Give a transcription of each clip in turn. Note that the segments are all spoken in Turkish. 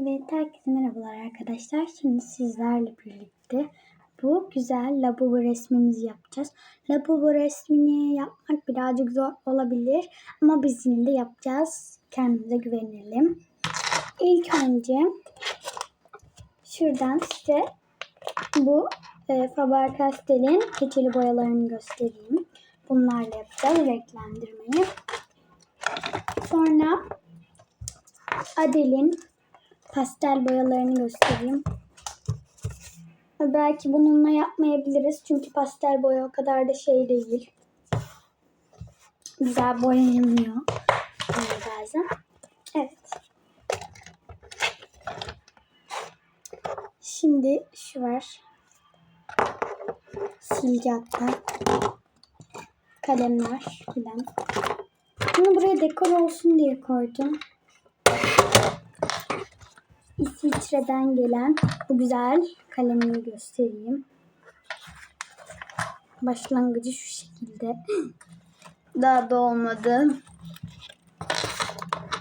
Evet, herkese merhabalar arkadaşlar. Şimdi sizlerle birlikte bu güzel lavabo resmimizi yapacağız. Lavabo resmini yapmak birazcık zor olabilir ama biz yine de yapacağız. Kendimize güvenelim. İlk önce şuradan size bu e, Faber-Castell'in keçeli boyalarını göstereyim. Bunlarla yapacağız renklendirmeyi. Sonra Adel'in pastel boyalarını göstereyim. Belki bununla yapmayabiliriz çünkü pastel boya o kadar da şey değil. Güzel boyayamıyor yani bazen. Evet. Şimdi şu var. Silgi hatta. Kalemler filan. Bunu buraya dekor olsun diye koydum. İsviçre'den gelen bu güzel kalemimi göstereyim. Başlangıcı şu şekilde. Daha da olmadı.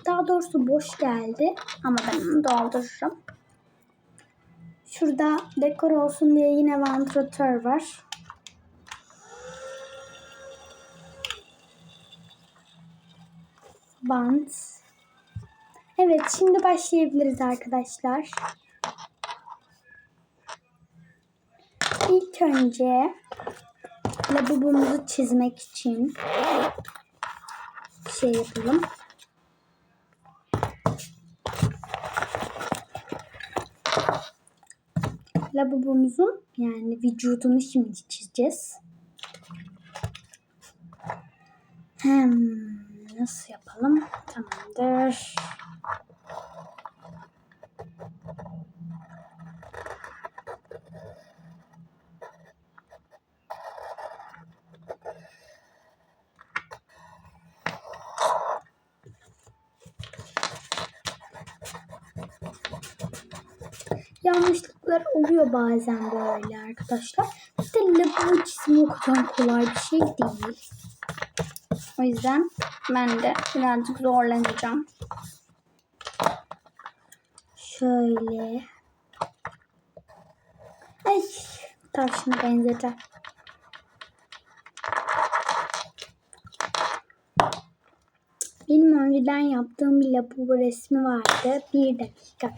Daha doğrusu boş geldi ama ben onu doldururum. Şurada dekor olsun diye yine vantilatör var. Bant. Evet şimdi başlayabiliriz arkadaşlar. İlk önce lavabomuzu çizmek için şey yapalım. Lavabomuzun yani vücudunu şimdi çizeceğiz. Hem nasıl yapalım? Tamamdır. yanlışlıklar oluyor bazen böyle arkadaşlar. De lavabo çizimi o kadar kolay bir şey değil. O yüzden ben de birazcık zorlanacağım. Şöyle. Ay tavşana benzedi. Benim önceden yaptığım bir lavabo resmi vardı. Bir dakika.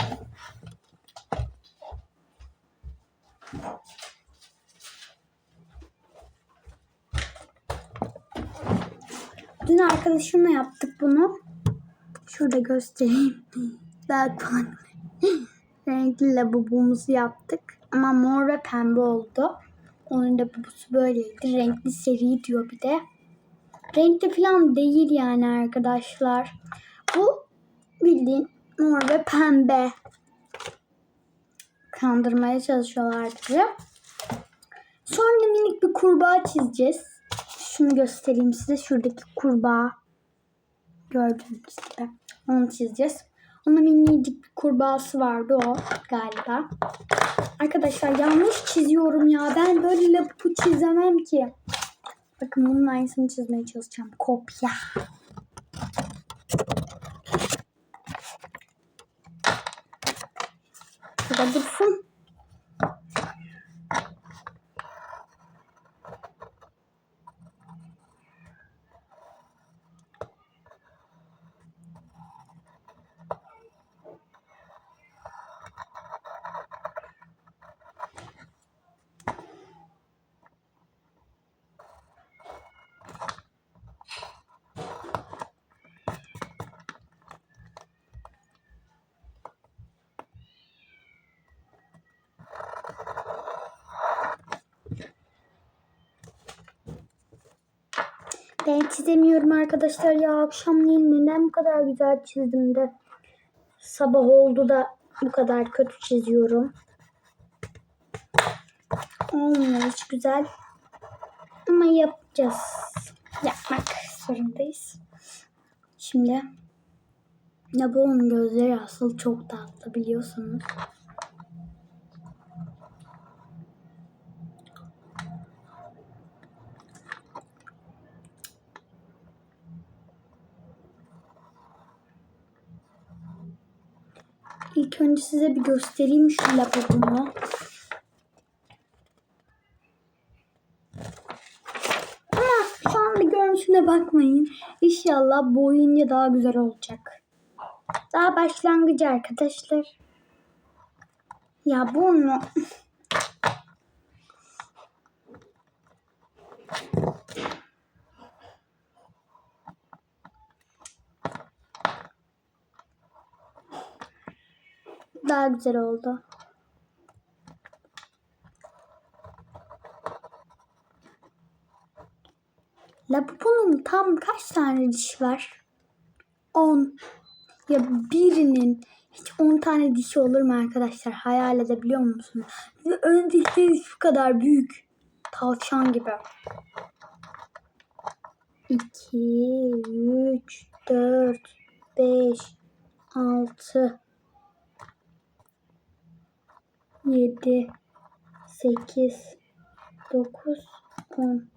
Dün arkadaşımla yaptık bunu. Şurada göstereyim. Daha renkli lavabumuzu yaptık. Ama mor ve pembe oldu. Onun da bubusu böyleydi. Renkli seri diyor bir de. Renkli falan değil yani arkadaşlar. Bu bildiğin mor ve pembe. Kandırmaya çalışıyorlar bizi. Sonra minik bir kurbağa çizeceğiz. Şunu göstereyim size. Şuradaki kurbağa. Gördüğünüz gibi. Onu çizeceğiz. Onun minicik bir kurbağası vardı o galiba. Arkadaşlar yanlış çiziyorum ya. Ben böyle lapu çizemem ki. Bakın bunun aynısını çizmeye çalışacağım. Kopya. Burada dursun. Ben çizemiyorum arkadaşlar ya. Akşamleyin neden bu kadar güzel çizdim de. Sabah oldu da bu kadar kötü çiziyorum. Olmuyor hiç güzel. Ama yapacağız. Yapmak zorundayız. Şimdi Nabu'nun gözleri asıl çok tatlı biliyorsunuz. İlk önce size bir göstereyim şu lavabomu. Ama şu anda görüntüne bakmayın. İnşallah boyunca daha güzel olacak. Daha başlangıcı arkadaşlar. Ya bunu daha güzel oldu. Lavabonun tam kaç tane diş var? 10. Ya birinin hiç 10 tane dişi olur mu arkadaşlar? Hayal edebiliyor musunuz? Ve ön dişleri şu kadar büyük. Tavşan gibi. 2, 3, 4, 5, 6, 7, 8, 9, 10.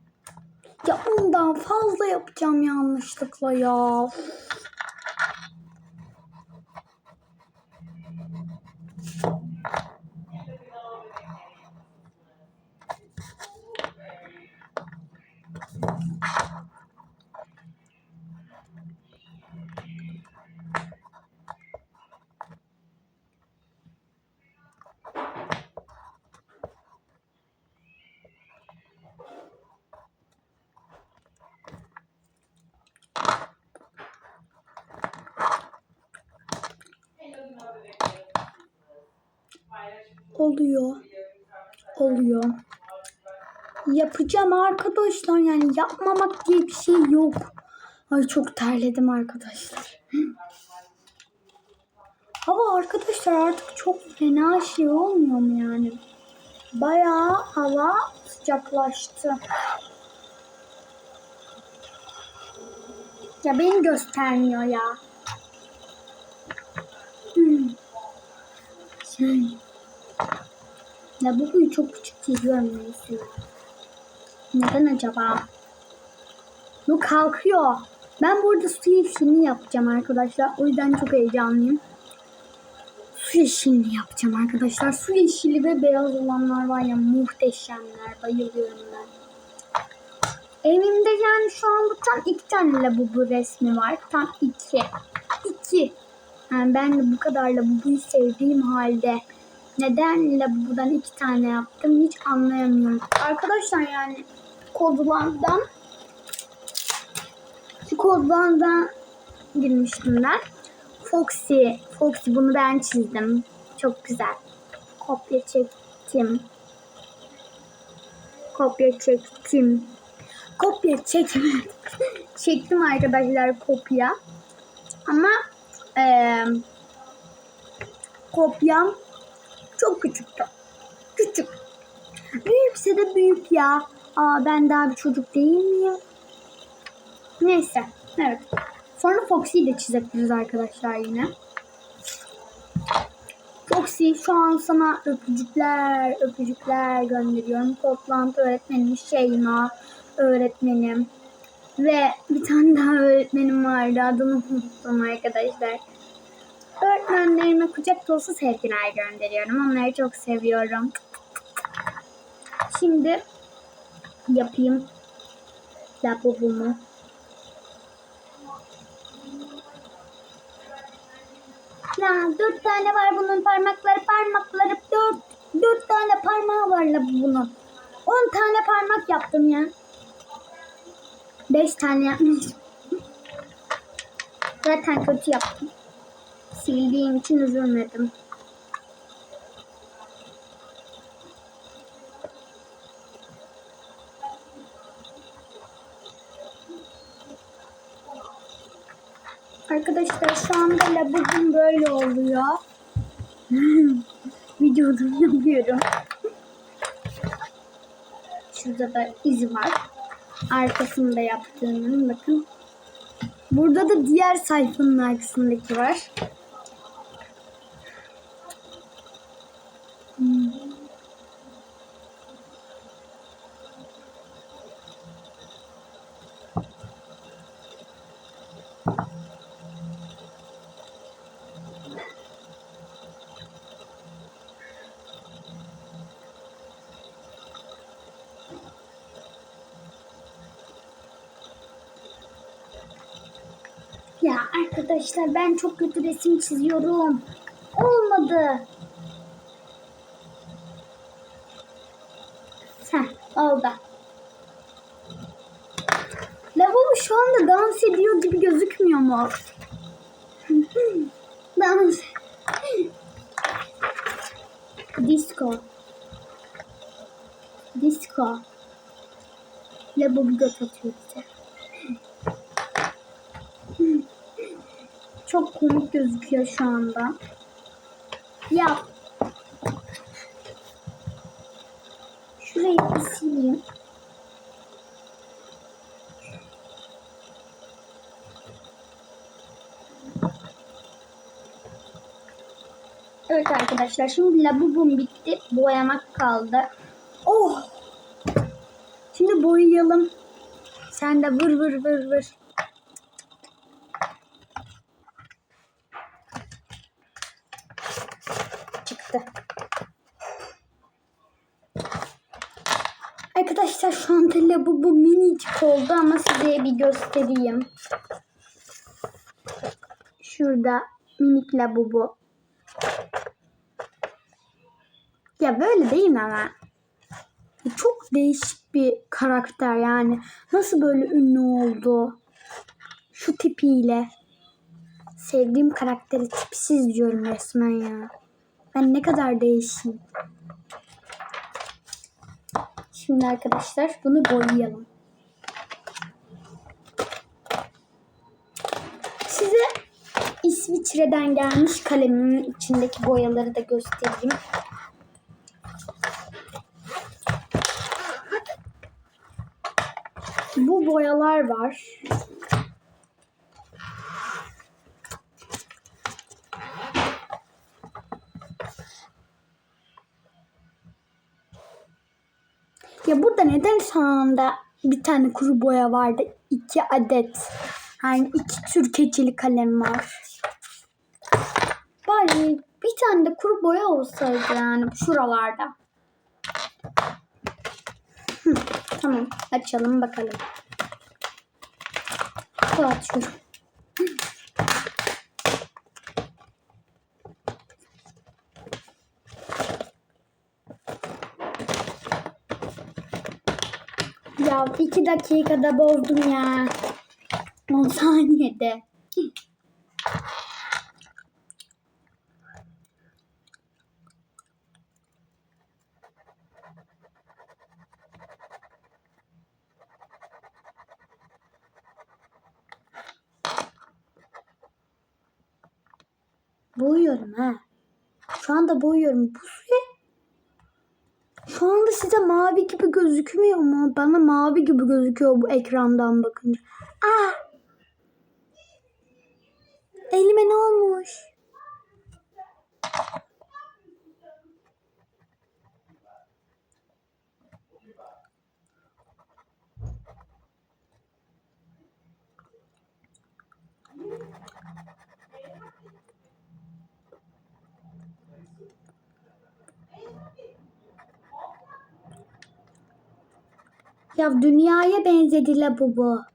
Ya ondan fazla yapacağım yanlışlıkla ya. Oluyor. Oluyor. Yapacağım arkadaşlar yani yapmamak diye bir şey yok. Ay çok terledim arkadaşlar. Hava arkadaşlar artık çok fena şey olmuyor mu yani? Bayağı hava sıcaklaştı. Ya beni göstermiyor ya. Hmm. Şey. Ya bu kuyu çok küçük çiziyorum neyse. Neden acaba? Bu kalkıyor. Ben burada su yeşilini yapacağım arkadaşlar. O yüzden çok heyecanlıyım. Su yeşilini yapacağım arkadaşlar. Su yeşili ve beyaz olanlar var ya muhteşemler. Bayılıyorum ben. Evimde yani şu anda tam iki tane labubu resmi var. Tam iki. İki. Yani ben de bu kadar labubuyu sevdiğim halde neden labubudan iki tane yaptım hiç anlayamıyorum. Arkadaşlar yani kodlandan şu kodlandan girmiştim ben. Foxy, Foxy bunu ben çizdim. Çok güzel. Kopya çektim. Kopya çektim. Kopya çektim. çektim arkadaşlar kopya. Ama eee kopyam çok küçüktü. Küçük. Büyükse de büyük ya. Aa ben daha bir çocuk değil miyim? Neyse. Evet. Sonra Foxy'yi de çizebiliriz arkadaşlar yine. Foxy şu an sana öpücükler, öpücükler gönderiyorum. Toplantı öğretmenim Şeyma öğretmenim. Ve bir tane daha öğretmenim vardı. Adını unuttum arkadaşlar. Öğretmenlerime kucak dolusu sevgiler gönderiyorum. Onları çok seviyorum. Şimdi yapayım lavabomu. Ya dört tane var bunun parmakları parmakları dört dört tane parmağı var la bunun. On tane parmak yaptım ya. Beş tane yapmışım. Zaten kötü yaptım. Sildiğim için üzülmedim. Arkadaşlar şu anda labubum böyle oluyor. Videoda yapıyorum. Şurada da izi var. Arkasında yaptığımın bakın. Burada da diğer sayfanın arkasındaki var. Ya arkadaşlar ben çok kötü resim çiziyorum. Olmadı. Heh, oldu. Lavabo şu anda dans ediyor gibi gözükmüyor mu? dans. Disco. Disco. Lavabo göt atıyor bize. Çok komik gözüküyor şu anda. Ya. Şurayı bir sileyim. Evet arkadaşlar şimdi labubum bitti. Boyamak kaldı. Oh! Şimdi boyayalım. Sen de vır vır vır vır. çıktı. Arkadaşlar şu anda labubu minicik oldu ama size bir göstereyim. Şurada minik labubu. Ya böyle değil mi ama? Çok değişik bir karakter yani. Nasıl böyle ünlü oldu? Şu tipiyle. Sevdiğim karakteri tipsiz diyorum resmen ya. Ben ne kadar değişim. Şimdi arkadaşlar bunu boyayalım. İsviçre'den gelmiş kalemimin içindeki boyaları da göstereyim. Bu boyalar var. Ya burada neden anda bir tane kuru boya vardı? iki adet. Yani iki tür keçeli kalem var. Bari bir tane de kuru boya olsaydı yani şuralarda. Hı, tamam açalım bakalım. Bu açıyorum. Ya iki dakikada bozdum ya. 10 saniyede. Boyuyorum ha. Şu anda boyuyorum. Bu suya şu anda size mavi gibi gözükmüyor mu? Bana mavi gibi gözüküyor bu ekrandan bakınca. Aa! Elime ne olmuş? Ya dünyaya benzedi la bu bu.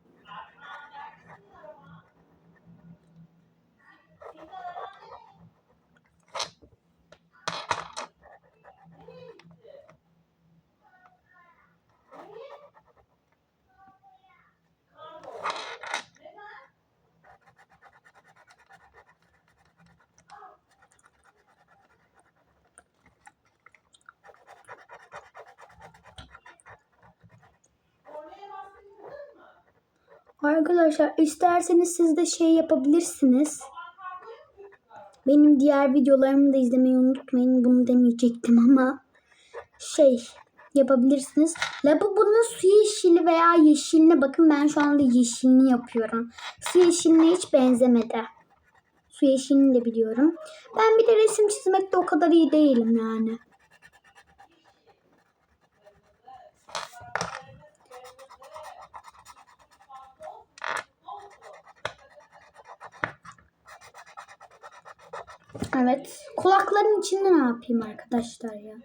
Arkadaşlar isterseniz siz de şey yapabilirsiniz. Benim diğer videolarımı da izlemeyi unutmayın. Bunu demeyecektim ama şey yapabilirsiniz. Labubunun su yeşili veya yeşiline bakın ben şu anda yeşilini yapıyorum. Su yeşiline hiç benzemedi. Su yeşilini de biliyorum. Ben bir de resim çizmekte o kadar iyi değilim yani. Evet. Kulakların içinde ne yapayım arkadaşlar ya?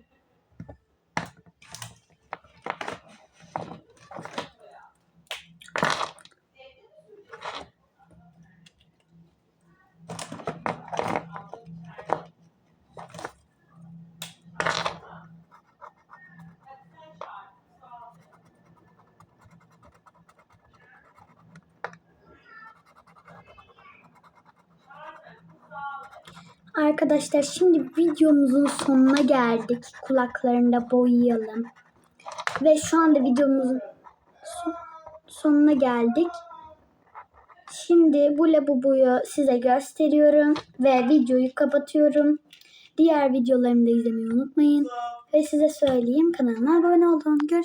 Arkadaşlar şimdi videomuzun sonuna geldik. Kulaklarını da boyayalım. Ve şu anda videomuzun son- sonuna geldik. Şimdi bu labubuyu size gösteriyorum ve videoyu kapatıyorum. Diğer videolarımı da izlemeyi unutmayın. Ve size söyleyeyim kanalıma abone olun. Görüşürüz.